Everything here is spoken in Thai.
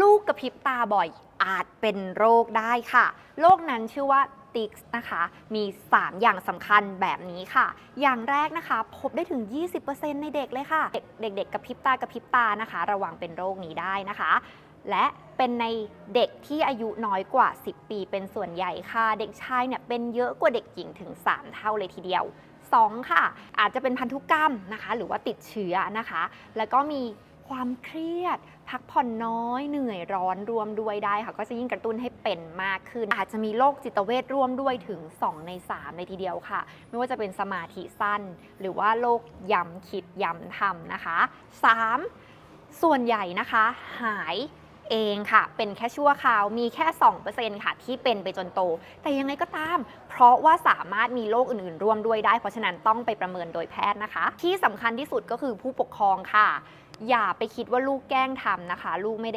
ลูกกระพริบตาบ่อยอาจเป็นโรคได้ค่ะ โรคนั้นชื่อว่าติกส์นะคะ มี 3 อย่างสำคัญแบบนี้ค่ะ อย่างแรกนะคะ พบได้ถึง 20%ในเด็กเลยค่ะ เด็กๆกระพริบตากระพริบตานะคะ ระวังเป็นโรคนี้ได้นะคะ และเป็นในเด็กที่อายุน้อยกว่า 10 ปีเป็นส่วนใหญ่ค่ะ เด็กชายเนี่ยเป็นเยอะกว่าเด็กหญิงถึง 3 เท่าเลยทีเดียว 2 ค่ะ อาจจะเป็นพันธุกรรมนะคะ หรือว่าติดเชื้อนะคะ แล้วก็มี ความเครียด พักผ่อนน้อย เหนื่อยร้อนรวมด้วยได้ค่ะ ก็จะยิ่งกระตุ้นให้เป็นมากขึ้น อาจจะมีโรคจิตเวทร่วมด้วยถึง 2 ใน 3 ในทีเดียวค่ะ ไม่ว่าจะเป็นสมาธิสั้น หรือว่าโรคย้ำคิดย้ำทำนะคะ 3. ส่วนใหญ่นะคะ หายเองค่ะ เป็นแค่ชั่วคราว มีแค่ 2%ค่ะ ที่เป็นไปจนโต แต่ยังไงก็ตาม เพราะว่าสามารถมีโรคอื่นๆ ร่วมด้วยได้ เพราะฉะนั้นต้องไปประเมินโดยแพทย์นะคะ ที่สำคัญที่สุดก็คือผู้ปกครองค่ะ อย่าไปคิดว่าลูกแกล้งทำนะคะ ลูกไม่ได้